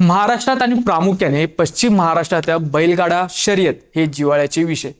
महाराष्ट्रात आणि प्रामुख्याने पश्चिम महाराष्ट्रातल्या बैलगाडा शर्यत हे जिव्हाळ्याचे विषय.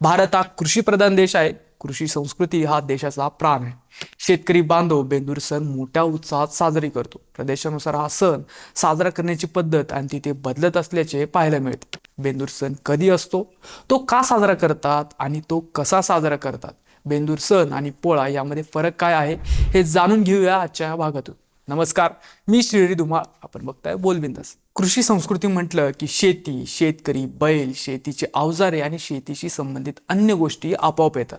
भारत हा कृषीप्रधान देश आहे. कृषी संस्कृती हा देशाचा प्राण आहे. शेतकरी बांधव बेंदूर सण मोठ्या उत्साहात साजरी करतो. प्रदेशानुसार हा सण साजरा करण्याची पद्धत आणि तिथे बदलत असल्याचे पाहायला मिळते. बेंदूर सण कधी असतो? तो का साजरा करतात आणि तो कसा साजरा करतात? बेंदूर सण आणि पोळा यामध्ये फरक काय आहे? हे जाणून घेऊया आजच्या भागातून. नमस्कार मी श्रीरी धुमाळ. आपण बघताय बोलबिंदास. कृषी संस्कृती म्हटलं की शेती शेतकरी बैल शेतीचे अवजारे आणि शेतीशी संबंधित अन्य गोष्टी आपोआप येतात.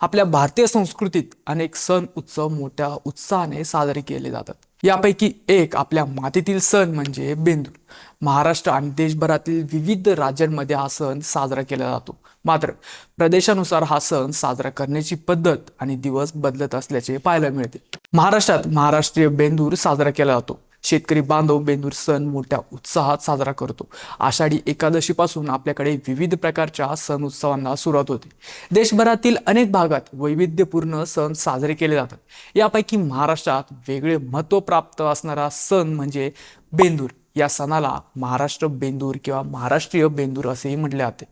आपल्या भारतीय संस्कृतीत अनेक सण उत्सव मोठ्या उत्साहाने साजरे केले जातात. यापैकी एक आपल्या मातीतील सण म्हणजे बेंदूर. महाराष्ट्र आणि देशभरातील विविध राज्यांमध्ये हा सण साजरा केला जातो. मात्र प्रदेशानुसार हा सण साजरा करण्याची पद्धत आणि दिवस बदलत असल्याचे पाहायला मिळते. महाराष्ट्रात महाराष्ट्रीय बेंदूर साजरा केला जातो. शेतकरी बांधव बेंदूर सण मोठ्या उत्साहात साजरा करतो. आषाढी एकादशीपासून आपल्याकडे विविध प्रकारच्या सण उत्सवांना सुरुवात होते. देशभरातील अनेक भागात वैविध्यपूर्ण सण साजरे केले जातात. यापैकी महाराष्ट्रात वेगळे महत्त्व प्राप्त असणारा सण म्हणजे बेंदूर. या सणाला महाराष्ट्र बेंदूर किंवा महाराष्ट्रीय बेंदूर असेही म्हटले जाते.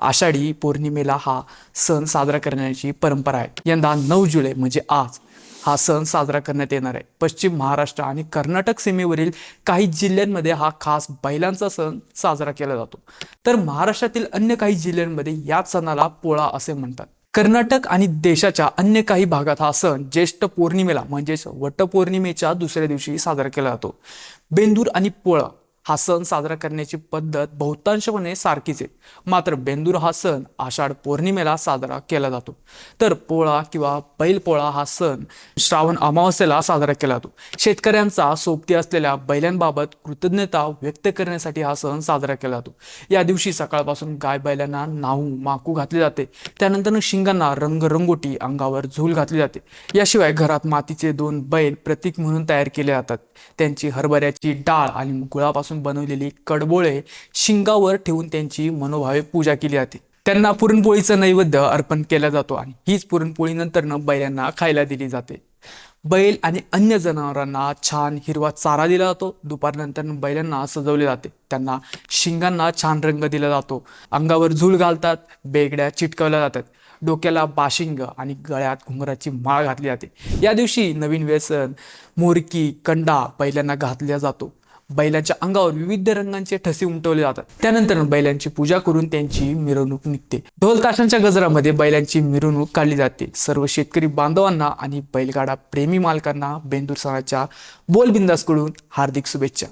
आषाढी पौर्णिमेला हा सण साजरा करण्याची परंपरा आहे. यंदा नऊ जुलै म्हणजे आज हा सण साजरा करण्यात येणार आहे. पश्चिम महाराष्ट्र आणि कर्नाटक सीमेवरील काही जिल्ह्यांमध्ये हा खास बैलांचा सण साजरा केला जातो. तर महाराष्ट्रातील अन्य काही जिल्ह्यांमध्ये याच सणाला पोळा असे म्हणतात. कर्नाटक आणि देशाच्या अन्य काही भागात हा सण ज्येष्ठ पौर्णिमेला म्हणजेच वटपौर्णिमेच्या दुसऱ्या दिवशी साजरा केला जातो. बेंदूर आणि पोळा हा सण साजरा करण्याची पद्धत बहुतांशपणे सारखीच आहे. मात्र बेंदूर हा सण आषाढ पौर्णिमेला साजरा केला जातो. तर पोळा किंवा बैलपोळा हा सण श्रावण अमावस्येला साजरा केला जातो. शेतकऱ्यांचा सोबती असलेल्या बैलांबाबत कृतज्ञता व्यक्त करण्यासाठी हा सण साजरा केला जातो. या दिवशी सकाळपासून गाय बैलांना नाहू माकू घातले जाते. त्यानंतर शिंगांना रंगरंगोटी अंगावर झूल घातली जाते. याशिवाय घरात मातीचे दोन बैल प्रतीक म्हणून तयार केले जातात. त्यांची हरभऱ्याची डाळ आणि गुळापासून बनवलेली कडबोळे शिंगावर ठेवून त्यांची मनोभावे पूजा केली जाते. त्यांना पुरणपोळीचं नैवेद्य अर्पण केला जातो आणि हीच पुरणपोळीनंतरनं बैलांना खायला दिली जाते. बैल आणि अन्य जनावरांना छान हिरवा चारा दिला जातो. दुपारनंतर बैलांना सजवले जाते. त्यांना शिंगांना छान रंग दिला जातो. अंगावर झूल घालतात बेगड्या चिटकवल्या जातात. डोक्याला बाशिंग आणि गळ्यात घुंगराची माळ घातली जाते. या दिवशी नवीन व्यसन मोरकी कंडा बैलांना घातला जातो. बैलांच्या अंगावर विविध रंगांचे ठसे उमटवले जातात. त्यानंतर बैलांची पूजा करून त्यांची मिरवणूक निघते. ढोल ताशांच्या गजरामध्ये बैलांची मिरवणूक काढली जाते. सर्व शेतकरी बांधवांना आणि बैलगाडा प्रेमी मालकांना बेंदूर सणाच्या बोलबिंदासकडून हार्दिक शुभेच्छा.